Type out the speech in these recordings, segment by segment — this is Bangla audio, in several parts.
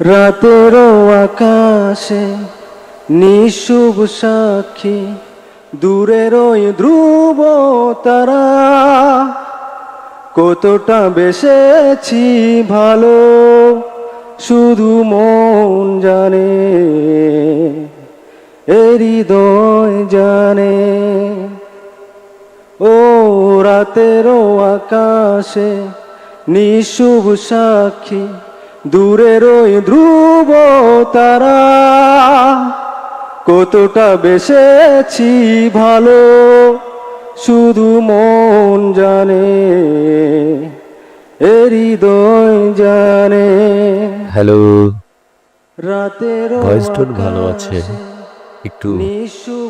রাতেরও আকাশে নিশুভ সাক্ষী, দূরের ওই ধ্রুব তারা। কতটা বেসেছি ভালো, শুধু মন জানে হৃদয় জানে। ও রাতেরও আকাশে নিশুভ সাক্ষী দূরের ওই ধ্রুব তারা কতটা বেসেছি ভালো শুধু মন জানে হৃদয় জানে। হ্যালো। রাতের ভয়েস টোন ভালো আছে। একটু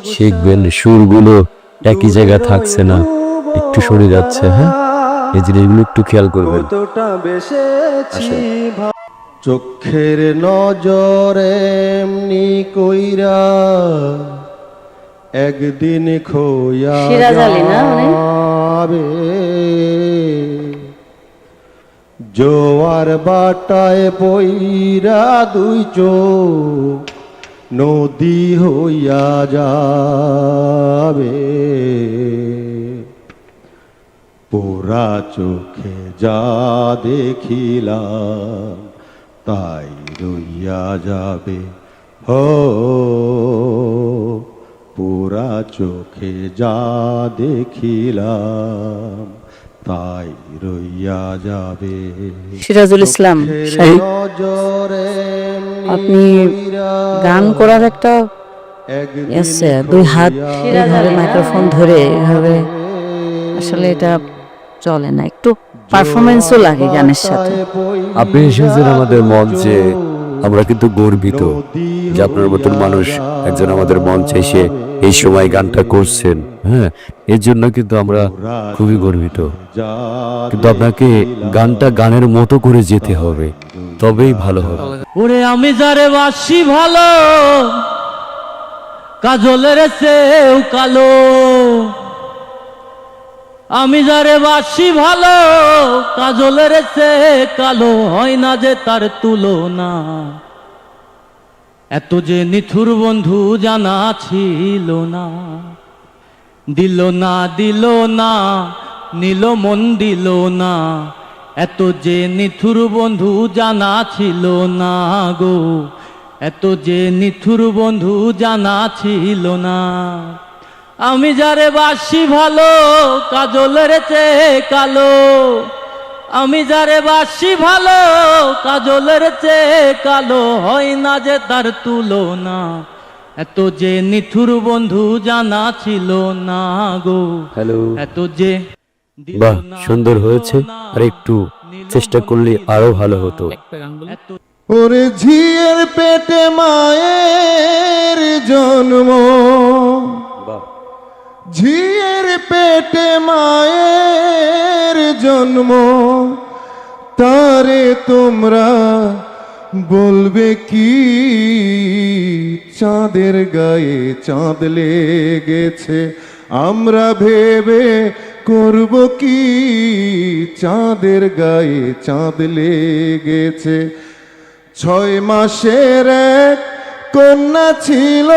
শিখবেন সুরগুলো একই জায়গায় থাকছে না একটু সরে যাচ্ছে হ্যাঁ? এই জিনিসগুলো একটু খেয়াল করবেন। কতটা বেসেছি ভা- চোখের নজরে এমনি কইরা একদিন খোয়া যাবে। জোয়ার বাটায় পইরা দুই চোখ নদী হইয়া যাবে। পোড়া চোখে যা দেখিলাম তাই রইয়া যাবে। হো পোড়া চোখে যা দেখিলাম তাই রইয়া যাবে। সিরাজুল ইসলাম আপনি গান করার একটা আছে দুই হাত মাইক্রোফোন ধরে এভাবে। আসলে এটা চলে না একটু পারফরমেন্সও লাগে গানের সাথে। আপনি এসেছেন আমাদের মঞ্চে আমরা কিন্তু গর্বিত যে আপনার মতন মানুষ একজন আমাদের মঞ্চে এসে এই সময় গানটা করছেন হ্যাঁ? এর জন্য কিন্তু আমরা খুবই গর্বিত। কিন্তু আপনাকে গানটা গানের মতো করে যেতে হবে তবেই ভালো হবে। ওরে আমি যারে বাসি ভালো কাজলের সেও কালো। আমি যারে বাসি ভালো, কাজলের সে কালো হয় না যে তার তুলনা। এত যে নিথুর বন্ধু জানা ছিল না। দিল না দিল না, নিল মন দিল না। এত যে নিথুর বন্ধু জানা ছিল না গো, এত যে নিথুর বন্ধু জানা ছিল না। আমি যারে বাসি ভালো কাজলের চেয়ে কালো। আমি যারে বাসি ভালো কাজলের চেয়ে কালো। হয় না যে তার তুলনা এত যে নিথুর বন্ধু জানা ছিল না গো। হ্যালো। এত যে বাহ সুন্দর হয়েছে। আর একটু চেষ্টা করলে আরও ভালো হতো। এত ওরে ঝিয়ের পেটে মায়ের জন্ম। ঝিয়ের পেটে মায়ের জন্ম, তারে তোমরা বলবে কি? চাঁদের গায়ে চাঁদ লেগেছে, আমরা ভেবে করব কি? চাঁদের গায়ে চাঁদ লেগেছে। ছয় মাসের এক কন্যা ছিল।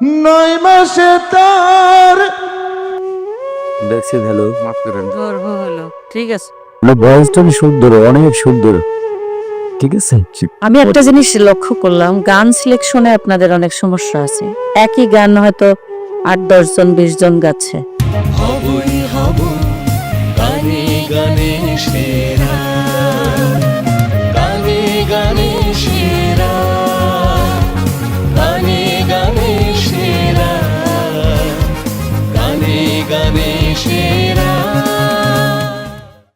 নয় মাসে তার। দেখছেন হ্যালো। গর্ব হলো। ঠিক আছে। ভয়েসটা সুন্দর অনেক সুন্দর। ঠিক আছে? আমি একটা জিনিস লক্ষ্য করলাম গান সিলেকশনে আপনাদের অনেক সমস্যা আছে। একই গান হয়তো আট দশ জন বিশ জন গাচ্ছে। হবই হব গানে গানে সে